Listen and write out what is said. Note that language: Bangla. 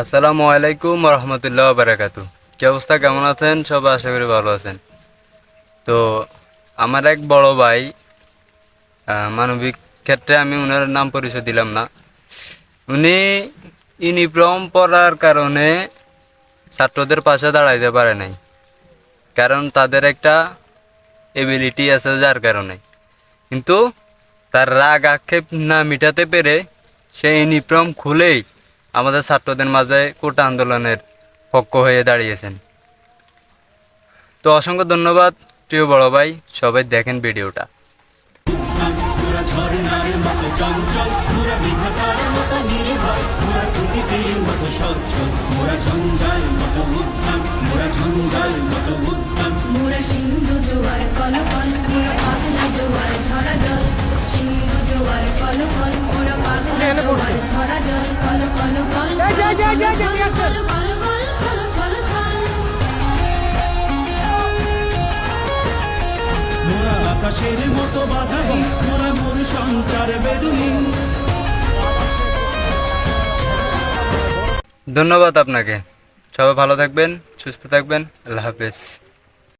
আসসালামু আলাইকুম রহমতুল্লাহ বারাকাতু কি অবস্থা? কেমন আছেন? সব আশা করি ভালো আছেন। তো, আমার এক বড় ভাই মানবিক ক্ষেত্রে আমি ওনার নাম পরিচয় দিলাম না। উনি ইউনিফর্ম পরার কারণে ছাত্রদের পাশে দাঁড়াইতে পারে নাই। কারণ তাদের একটা এবিলিটি আছে যার কারণে। কিন্তু তার রাগ আক্ষেপ না মিটাতে পেরে সে ইউনিফর্ম খুলেই আমাদের ছাত্রদের মাঝে কোটা আন্দোলনের পক্ষ হয়ে দাঁড়িয়েছেন। তো অসংখ্য ধন্যবাদ, প্রিয় বড় ভাই, সবাই দেখেন ভিডিওটা। আকাশের মতো বাধাহীন মোরা মোর সঞ্চার বেদুহীন। ধন্যবাদ আপনাকে। সবাই ভালো থাকবেন, সুস্থ থাকবেন, আল্লাহ হাফেজ।